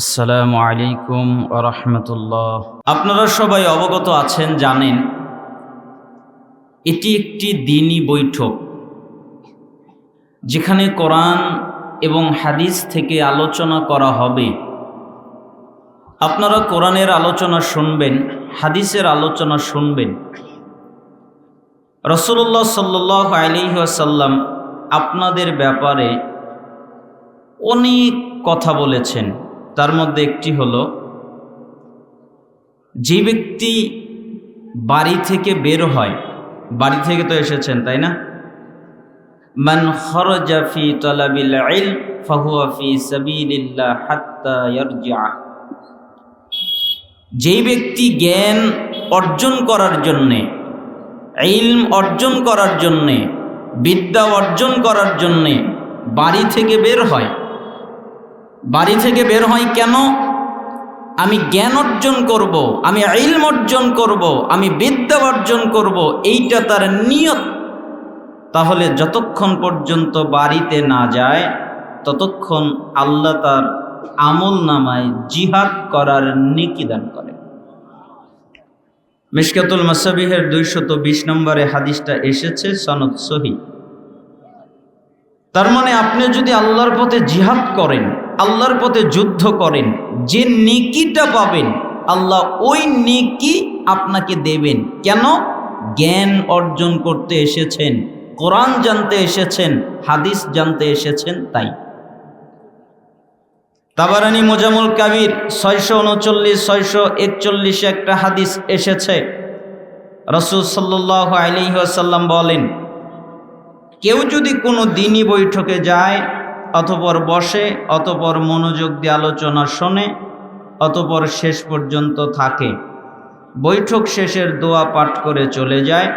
আসসালামু আলাইকুম রহমতুল্লাহ। আপনারা সবাই অবগত আছেন, জানেন, এটি একটি দিনই বৈঠক, যেখানে কোরআন এবং হাদিস থেকে আলোচনা করা হবে। আপনারা কোরআনের আলোচনা শুনবেন, হাদিসের আলোচনা শুনবেন। রসুল্লাহ সাল্লাহ আলিহাসাল্লাম আপনাদের ব্যাপারে অনেক কথা বলেছেন। তার মধ্যে একটি হলো, যে ব্যক্তি বাড়ি থেকে বের হয়, বাড়ি থেকে তো এসেছেন, তাই না? মান খরজা তলাবিল ইলম ফাহুয়া ফি হাত্তা যেই ব্যক্তি জ্ঞান অর্জন করার জন্যে, ইলম অর্জন করার জন্যে, বিদ্যা অর্জন করার জন্যে বাড়ি থেকে বের হয় বাড়ি থেকে বের হয় কেন আমি জ্ঞান অর্জন করব। আমি ইলম অর্জন করব। আমি বিদ্যা অর্জন করব। এইটা তার নিয়ত তাহলে যতক্ষণ পর্যন্ত বাড়িতে না যায়, ততক্ষণ আল্লাহ তার আমল নামায় জিহাদ করার নিকি দান করে মিশকাতুল মাসাবিহের দুইশত বিশ নম্বরে হাদিসটা এসেছে, সনদ সহি তার মানে আপনি যদি আল্লাহর পথে জিহাদ করেন আল্লাহর পথে যুদ্ধ করেন। যে নেকিটা পাবেন, আল্লাহ ওই নেকি আপনাকে দেবেন। কেন? জ্ঞান অর্জন করতে এসেছেন, কোরআন জানতে এসেছেন, হাদিস জানতে এসেছেন, তাই। তাবারানি মোজামুল কাবির ছয়শো উনচল্লিশ, ছয়শো একচল্লিশে একটা হাদিস এসেছে। রসুল সাল্লাহ আলিহাসাল্লাম বলেন, কেউ যদি কোনো দিনই বৈঠকে যায় অতপর বসে, অতপর মনোযোগ দিয়ে আলোচনা শোনে, অতপর শেষ পর্যন্ত থাকে। বৈঠক শেষের দোয়া পাঠ করে চলে যায়।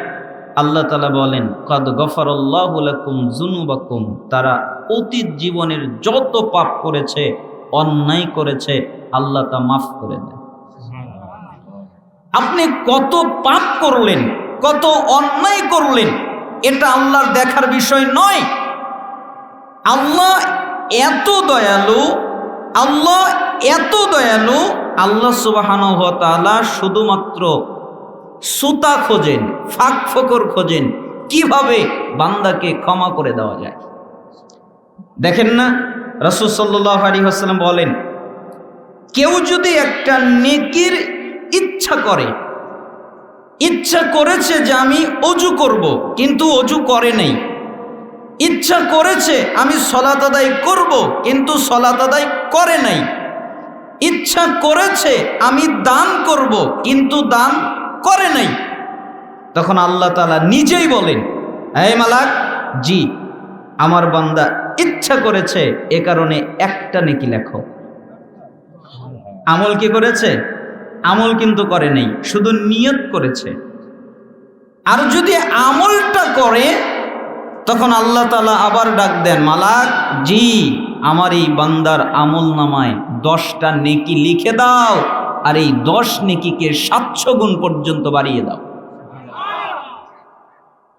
আল্লাহ তালা বলেন, কদ গফরল্লাহুলাকুম জুনুবাকুম তারা অতীত জীবনের যত পাপ করেছে, অন্যায় করেছে, আল্লাহ তা মাফ করে দেয় আপনি কত পাপ করলেন, কত অন্যায় করলেন, এটা আল্লাহর দেখার বিষয় নয়। আল্লাহ এত দয়ালু, আল্লাহ এত দয়ালু, আল্লাহ সুবাহানুভতালা শুধুমাত্র সুতা খোঁজেন, ফাঁক ফকর খোঁজেন, কীভাবে বান্দাকে ক্ষমা করে দেওয়া যায়। দেখেন না, রসুল সাল্লাহ আলী হাসলাম বলেন, কেউ যদি একটা নেকির ইচ্ছা করে, ইচ্ছা করেছে যে আমি অজু করব, কিন্তু অজু করে নেই ইচ্ছা করেছে, আমি সলাত আদায় করব, কিন্তু সলাত আদায় করে নাই। ইচ্ছা করেছে, আমি দান করব, কিন্তু দান করে নাই। তখন আল্লাহ তালা নিজেই বলেন, এই মালাক, জি, আমার বান্দা ইচ্ছা করেছে, এ কারণে একটা নেকি লেখো। আমল কি করেছে? আমল কিন্তু করে নেই, শুধু নিয়ত করেছে। আর যদি আমলটা করে তখন আল্লাহ তালা আবার ডাক দেন, মালাক জি, আমার এই বান্দার আমল নামায় দশটা নেকি লিখে দাও আর এই দশ নেকিকে সাতশো গুণ পর্যন্ত বাড়িয়ে দাও।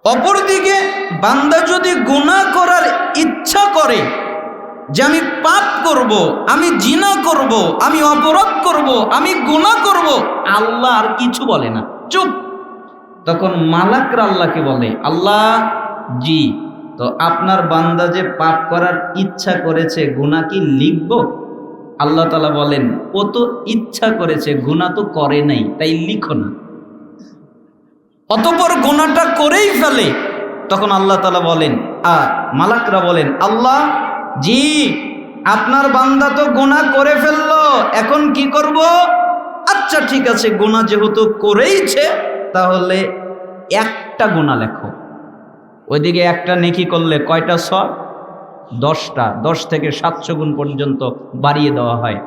অপরদিকে বান্দা যদি গুণা করার ইচ্ছা করে যে আমি পাপ করব, আমি জিনা করব, আমি অপরাধ করব, আমি গুণা করব, আল্লাহ আর কিছু বলে না। চুপ। তখন মালাকরা আল্লাহকে বলে, আল্লাহ জি। তো আপনার বান্দা যে পাপ করার ইচ্ছা করেছে গুণা কি লিখব? আল্লাহ তালা বলেন, ও তো ইচ্ছা করেছে গুণা তো করে নাই, তাই লিখো না। অতপর গুণাটা করেই ফেলে। তখন আল্লাহ তালা বলেন, আ মালাকরা বলেন, আল্লাহ, জি, আপনার বান্দা তো গুণা করে ফেলল, এখন কি করব? আচ্ছা ঠিক আছে গুণা যেহেতু করেইছে, তাহলে একটা গুণা লেখো। ওইদিকে একটা নেকি করলে কয়টা সব দশটা। দশ থেকে সাতশো গুণ পর্যন্ত বাড়িয়ে দেওয়া হয়।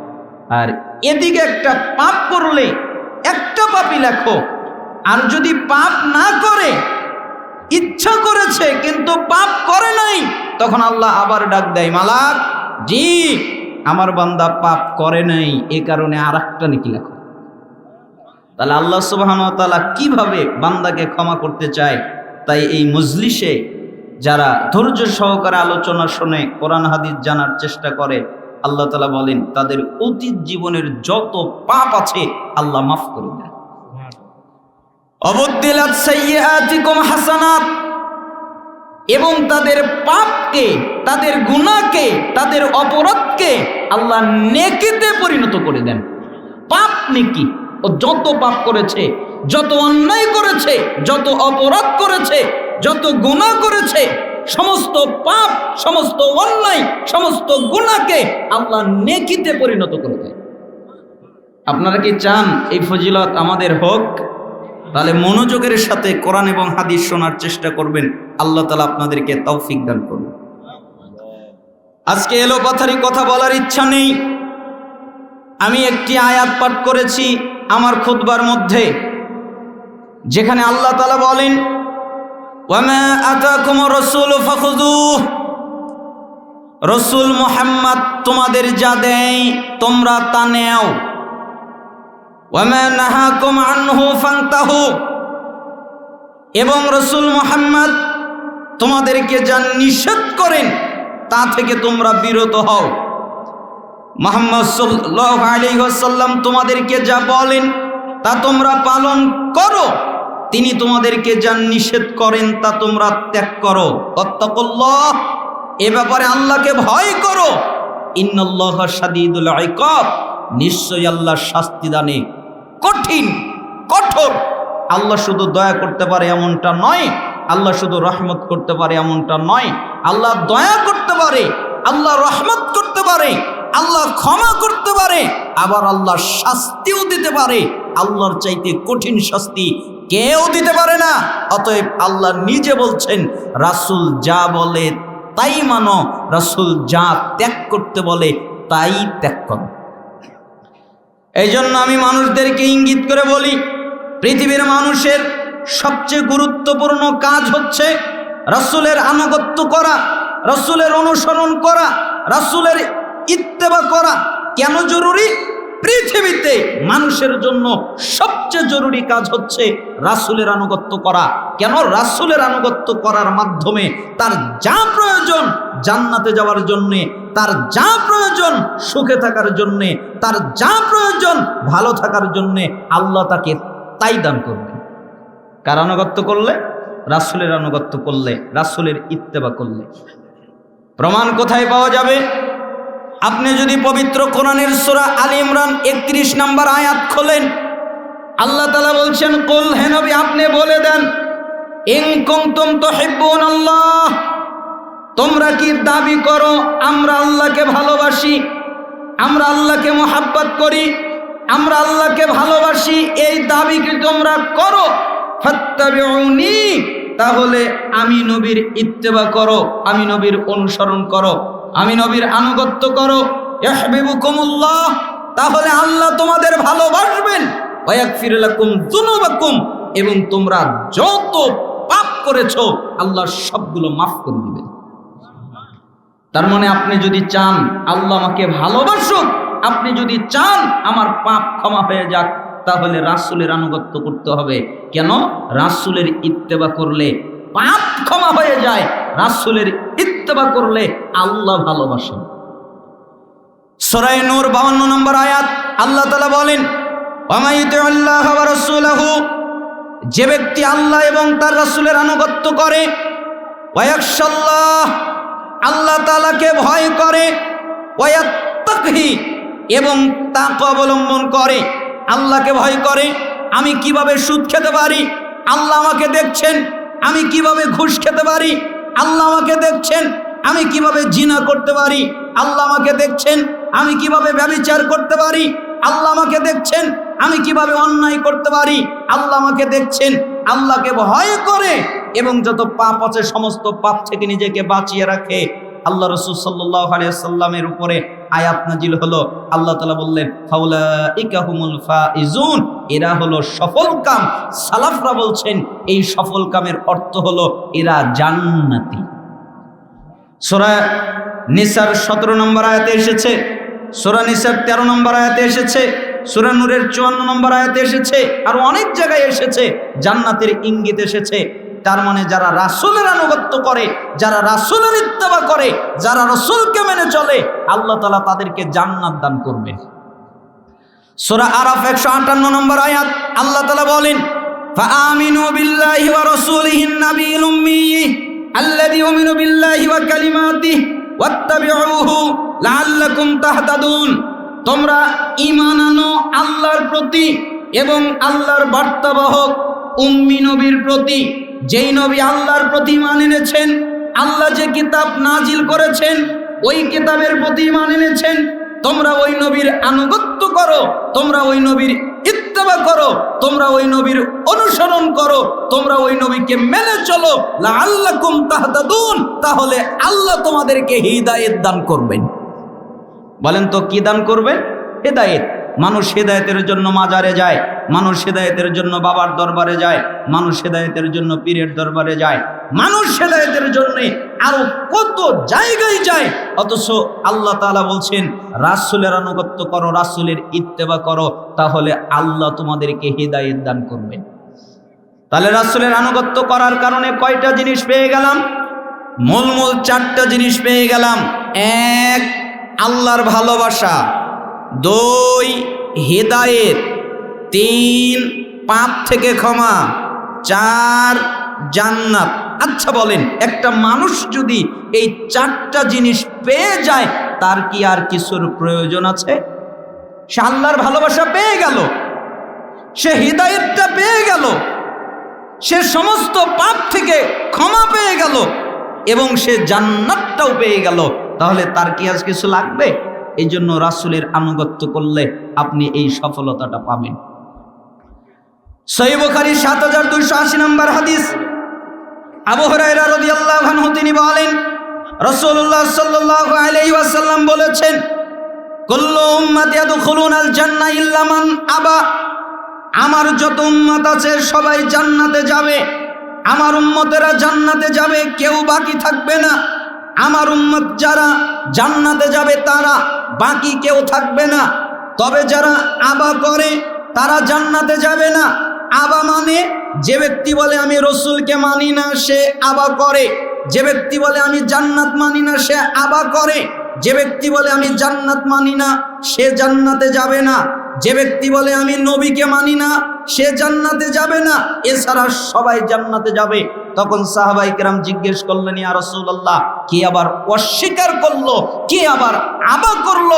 আর এদিকে একটা পাপ করলে একটা পাপই লেখো। আর যদি পাপ না করে, ইচ্ছা করেছে কিন্তু পাপ করে নাই, তখন আল্লাহ আবার ডাক দেয়, মালাক, জি, আমার বান্দা পাপ করে নাই, এ কারণে আর একটা নাকি লেখো। তাহলে আল্লাহ সুবাহন তালা কীভাবে বান্দাকে ক্ষমা করতে চায়? তাই এই মজলিসে যারা ধৈর্য সহকারে আলোচনা শুনে কোরআন হাদিস জানার চেষ্টা করে, আল্লাহ তালা বলেন, তাদের অতীত জীবনের যত পাপ আছে আল্লাহ মাফ করে দেন। এবং তাদের পাপকে, তাদের গুণাকে তাদের অপরাধকে আল্লাহ নেকিতে পরিণত করে দেন। পাপ নেকি? ও যত পাপ করেছে, যত অন্যায় করেছে, যত অপরাধ করেছে, যত গুণা করেছে, সমস্ত পাপ, সমস্ত অন্যায়, সমস্ত গুনাহকে আল্লাহ নেকিতে পরিণত করে দেয়। আপনারা কি চান এই ফজিলত আমাদের হোক? তাহলে মনোযোগের সাথে কোরআন এবং হাদিস শোনার চেষ্টা করবেন। আল্লাহ তালা আপনাদেরকে তৌফিক দান করবেন আজকে এলো পাথারি কথা বলার ইচ্ছা নেই। আমি একটি আয়াত পাঠ করেছি। আমার খুতবার মধ্যে, যেখানে আল্লাহ তালা বলেন রসুল মোহাম্মদ, তোমাদের যা দেয়, তোমরা তা নেও। এবং রসুল মোহাম্মদ, তোমাদেরকে যা নিষেধ করেন, তা থেকে তোমরা বিরত হও। মোহাম্মদ সাল্লাহ আলী তোমাদেরকে যা বলেন, তা তোমরা পালন করো। তিনি তোমাদেরকে যা নিষেধ করেন, তা তোমরা ত্যাগ করো। অত্তাকুল্লাহ এ ব্যাপারে আল্লাহকে ভয় করো। ইন্নাল্লাহ সাদিদুল আইকব নিশ্চয়ই আল্লাহ শাস্তি দানে। কঠিন, কঠোর। আল্লাহ শুধু দয়া করতে পারে এমনটা নয়, আল্লাহ শুধু রহমত করতে পারে এমনটা নয়, আল্লাহ দয়া করতে পারে, আল্লাহ রহমত করতে পারে। আল্লাহ ক্ষমা করতে পারে, আবার আল্লাহ শাস্তিও দিতে পারে। আল্লাহর চাইতে কঠিন শাস্তি কেউ দিতে পারে না। অতএব আল্লাহ নিজে বলছেন, রাসুল যা বলে তাই মানো, রাসুল যা ত্যাগ করতে বলে তাই ত্যাগ করো। এই জন্য আমি মানুষদেরকে ইঙ্গিত করে বলি, পৃথিবীর মানুষের সবচেয়ে গুরুত্বপূর্ণ কাজ হচ্ছে রাসুলের আনুগত্য করা, রাসুলের অনুসরণ করা, রাসুলের ইত্তেবা করা কেন জরুরি? পৃথিবীতে মানুষের জন্য সবচেয়ে জরুরি কাজ হচ্ছে রাসুলের আনুগত্য করা। কেন রাসুলের আনুগত্য করার মাধ্যমে তার যা প্রয়োজন জান্নাতে যাওয়ার জন্যে, তার যা প্রয়োজন সুখে থাকার জন্যে, তার যা প্রয়োজন ভালো থাকার জন্যে আল্লাহ তাকে তাই দান করবে। কার আনুগত্য করলে? রাসুলের আনুগত্য করলে, রাসুলের ইত্তেবা করলে। প্রমাণ কোথায় পাওয়া যাবে? আপনি যদি পবিত্র কোরআনের সুরা আলী ইমরান একত্রিশ নম্বর আয়াত খোলেন, আল্লাহ তালা বলছেন, কুল হে নবী, আপনি বলে দেন তুহিব্বুন আল্লাহ তোমরা কি দাবি করো, আমরা আল্লাহকে ভালোবাসি, আমরা আল্লাহকে মোহাব্বত করি, আমরা আল্লাহকে ভালোবাসি, এই দাবি কি তোমরা করো? তাহলে আমি নবীর ইত্তেবা করো, আমি নবীর অনুসরণ করো। আমি নবীর আনুগত্য করো। ইহবিবুকুমুল্লাহ তাহলে আল্লাহ তোমাদের ভালোবাসবেন। এবং তোমরা যত পাপ করেছ, আল্লাহ সবগুলো মাফ করে দিবেন। তার মানে আপনি যদি চান, আল্লাহ আমাকে ভালোবাসুক, আপনি যদি চান আমার পাপ ক্ষমা হয়ে যাক, তাহলে রাসুলের আনুগত্য করতে হবে। কেন? রাসুলের ইত্তেবা করলে পাপ ক্ষমা হয়ে যায়, রাসুলের ইত্তেবা করলে আল্লাহ ভালোবাসেন সরাই নূর বাউন্ন নম্বর আয়াত, আল্লাহ তালা বলেন যে ব্যক্তি আল্লাহ এবং তার রাসুলের আনুগত্য করে আল্লাহ তালাকে ভয় করে এবং তাকে অবলম্বন করে, আল্লাহকে ভয় করে, আমি কীভাবে সুদ খেতে পারি? আল্লাহ আমাকে দেখছেন, আমি কীভাবে ঘুষ খেতে পারি? আল্লাহ আমাকে দেখছেন, আমি কীভাবে জিনা করতে পারি? আল্লাহ আমাকে দেখছেন, আমি কীভাবে ব্যবিচার করতে পারি? আল্লাহ আমাকে দেখছেন, আমি কীভাবে অন্যায় করতে পারি? আল্লাহ আমাকে দেখছেন, আল্লাহকে ভয় করে এবং যত পাপ আছে, সমস্ত পাপ থেকে নিজেকে বাঁচিয়ে রাখে। আল্লাহ রসুল সাল্লাহ আলিয়া সাল্লামের উপরে আয়াত নাজিল হলো, আল্লাহ তালা বললেন ফাউলা ইকাহুমুল ফাইজুন। এরা হলো সফল কাম। সালাফরা বলছেন, এই সফল কামের অর্থ হলো এরা জান্নাতি। সোরা নিসার সতেরো নম্বর আয়াতে এসেছে, সোরা নিসার তেরো নম্বর আয়াতে এসেছে, সুরা নূরের চুয়ান্ন নম্বর আয়াতে এসেছে, আর অনেক জায়গায় এসেছে, জান্নাতের ইঙ্গিত এসেছে। তার মানে যারা রাসূলের আনুগত্য করে, যারা রাসূলের ইত্তেবা করে, যারা রসুলকে মেনে চলে, আল্লাহ তাআলা তাদেরকে জান্নাত দান করবেন সূরা আরাফ 158 নম্বর আয়াত, আল্লাহ তাআলা বলেন তোমরা আনো আল্লাহর প্রতি এবং আল্লাহর বার্তাবাহক উম্মি নবীর প্রতি। যেই নবী আল্লাহর প্রতি মান এনেছেন, আল্লাহ যে কিতাব নাজিল করেছেন, ওই কিতাবের প্রতি মান এনেছেন, তোমরা ওই নবীর আনুগত্য করো, তোমরা ওই নবীর ইত্তেবা করো, তোমরা ওই নবীর অনুসরণ করো, তোমরা ওই নবীকে মেনে চলো। লাআল্লাকুম তাহতাদুন, তাহলে আল্লাহ তোমাদেরকে হিদায়েত দান করবেন। বলেন তো কি দান করবেন? হেদায়েত। মানুষ হেদায়েতের জন্য মাজারে যায়, মানুষ হেদায়েতের জন্য বাবার দরবারে যায়, মানুষ হেদায়েতের জন্য পীরের দরবারে যায়। মানুষ হেদায়েতের জন্য আরও কত জায়গায় যায়, অথচ আল্লাহ তাআলা বলছেন, রাসূলের আনুগত্য করো, রাসূলের ইত্তেবা করো, তাহলে আল্লাহ তোমাদেরকে হেদায়েত দান করবেন তাহলে রাসূলের আনুগত্য করার কারণে কয়টা জিনিস পেয়ে গেলাম? মূল মূল চারটা জিনিস পেয়ে গেলাম। এক, আল্লাহর ভালোবাসা। দুই হেদায়েত, তিন পাপ থেকে ক্ষমা, চার জান্নাত। আচ্ছা বলেন, একটা মানুষ যদি এই চারটা জিনিস পেয়ে যায়, তার কি আর কিছুর প্রয়োজন আছে? সে আল্লাহর ভালোবাসা পেয়ে গেল, সে হৃদায়তটা পেয়ে গেল, সে সমস্ত পাপ থেকে ক্ষমা পেয়ে গেল, এবং সে জান্নাতটাও পেয়ে গেল, তাহলে তার কি আজ কিছু লাগবে? এই জন্য রাসুলের আনুগত্য করলে আপনি এই সফলতাটা পাবেন। সাত হাজার দুইশো আশি নম্বর হাদিস। আবু হরাইরা রাদিয়াল্লাহু তিনি বলেন, রাসূলুল্লাহ সাল্লাল্লাহু আলাইহি ওয়াসাল্লাম বলেছেন আমার যত উম্মত আছে সবাই জান্নাতে যাবে। আমার উম্মতেরা জান্নাতে যাবে, কেউ বাকি থাকবে না। আমার উম্মত যারা জান্নাতে যাবে তারা বাকি কেউ থাকবে না। তবে যারা আবা করে, তারা জান্নাতে যাবে না। আবা মানে যে ব্যক্তি বলে, আমি রসুলকে মানি না, সে আবা করে। যে ব্যক্তি বলে, আমি জান্নাত মানি না, সে আবা করে। যে ব্যক্তি বলে, আমি জান্নাত মানি না, সে জান্নাতে যাবে না। যে ব্যক্তি বলে, আমি নবীকে মানি না, সে জান্নাতে যাবে না। এছাড়া সবাই জান্নাতে যাবে। তখন সাহাবাই কেরাম জিজ্ঞেস করলেন, ইয়া রাসূলুল্লাহ, কে আবার অস্বীকার করল? কে আবার আবা করল?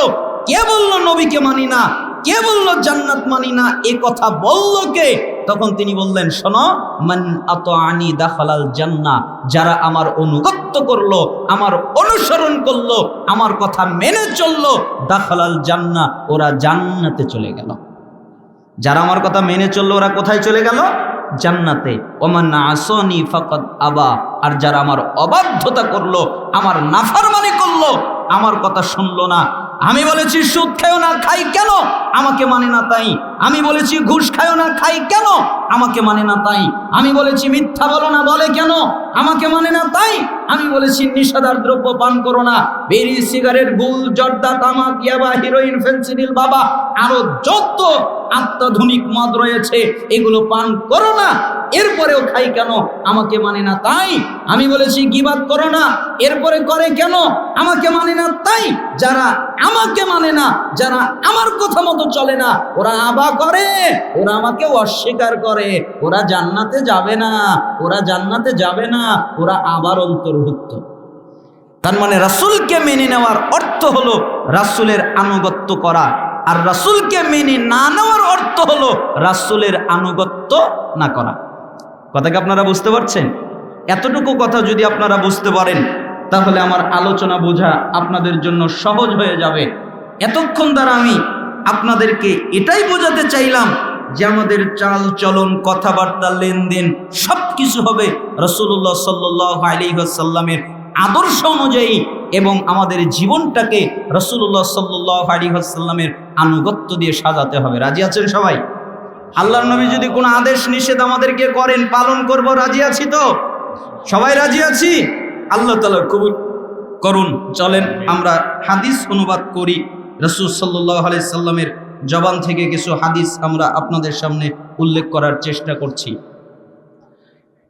কে বলল নবীকে মানি না? কে বলল জান্নাত মানি না? এ কথা বলল কে? তখন তিনি বললেন, শোনো, মান আত আনি দাখালাল জান্না যারা আমার অনুগত্য করল, আমার অনুসরণ করল, আমার কথা মেনে চলল, দাখালাল জান্না ওরা জান্নাতে চলে গেল। যারা আমার কথা মেনে চলল, ওরা কোথায় চলে গেল? জান্নাতে, ওমান আসনি ফকত আবা আর যারা আমার অবাধ্যতা করল, আমার নাফারমানি করল, আমার কথা শুনলো না। আমি বলেছি, সুদ খেয়েও না, খাই কেন? আমাকে মানে না তাই। আমি বলেছি, ঘুষ খায়ও না, খাই কেন? আমাকে মানে না তাই। আমি বলেছি, মিথ্যা বলো না, বলে কেন? আমাকে মানে না তাই। আমি বলেছি, নিষেধার দ্রব্য পান করো না। বেরি সিগারেট গুল জর্দা, তামাক, ইয়াবা, হিরোইন, ফেন্সিডিল, বাবা, আরও যত আত্মাধুনিক মদ রয়েছে, এগুলো পান করো না। এরপরেও খাই কেন? আমাকে মানে না তাই। আমি বলেছি, গিবাদ করো না। এরপরে করে কেন? আমাকে মানে না তাই। যারা আমাকে মানে না, যারা আমার কথা মতো চলে না, ওরা আবা করে, ওরা আমাকে অস্বীকার করে। ওরা জান্নাতে যাবে না, ওরা জান্নাতে যাবে না, ওরা আবার অন্তর্ভুক্ত। তার মানে রাসুলকে মেনে নেওয়ার অর্থ হলো রাসুলের আনুগত্য করা, আর রাসুলকে মেনে না নেওয়ার অর্থ হলো রাসুলের আনুগত্য না করা। কথা কি আপনারা বুঝতে পারছেন? এতটুকু কথা যদি আপনারা বুঝতে পারেন, তাহলে আমার আলোচনা বোঝা আপনাদের জন্য সহজ হয়ে যাবে। এতক্ষণ দ্বারা আমি আপনাদেরকে এটাই বোঝাতে চাইলাম যে আমাদের চাল চলন, কথাবার্তা, লেনদেন সব কিছু হবে রসুল্লাহ সাল্লাহ আদর্শ অনুযায়ী এবং আমাদের জীবনটাকে রসুল্লাহ সাল্লাহ আলিহাসাল্লামের আনুগত্য দিয়ে সাজাতে হবে। রাজি আছেন সবাই? আল্লাহর নবী যদি কোনো আদেশ, নিষেধ আমাদেরকে করেন, পালন করব, রাজি আছি তো? সবাই রাজি আছি? আল্লাহ তালা কবুল করুন। চলেন আমরা হাদিস অনুবাদ করি। রসুল সাল্লাহ সাল্লামের জবান থেকে কিছু হাদিস আমরা আপনাদের সামনে উল্লেখ করার চেষ্টা করছি।